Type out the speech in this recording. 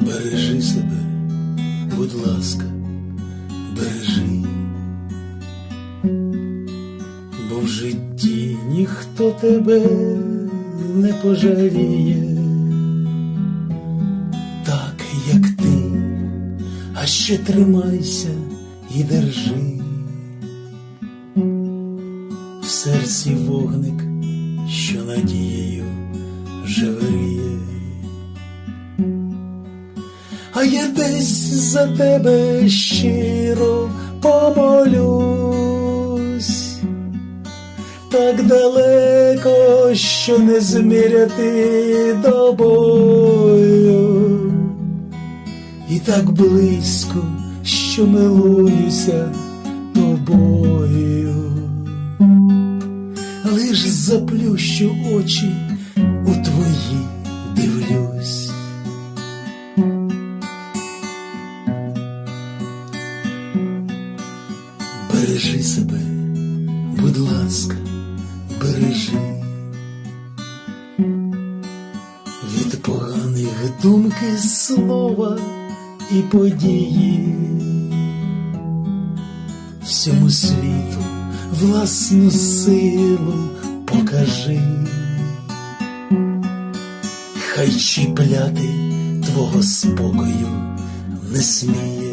бережи себе, будь ласка, бережи, бо в житті ніхто тебе не пожаліє, так як ти, а ще тримайся і держи. В серці вогник, що надією А я десь за тебе щиро помолюсь, так далеко, що не зміряти добою, і так близько, що милуюся тобою. Лиш заплющу очі у твої Бережи себе, будь ласка, бережи від поганих думки слова і події. Всьому світу власну силу покажи, хай чіпляти твого спокою не сміє.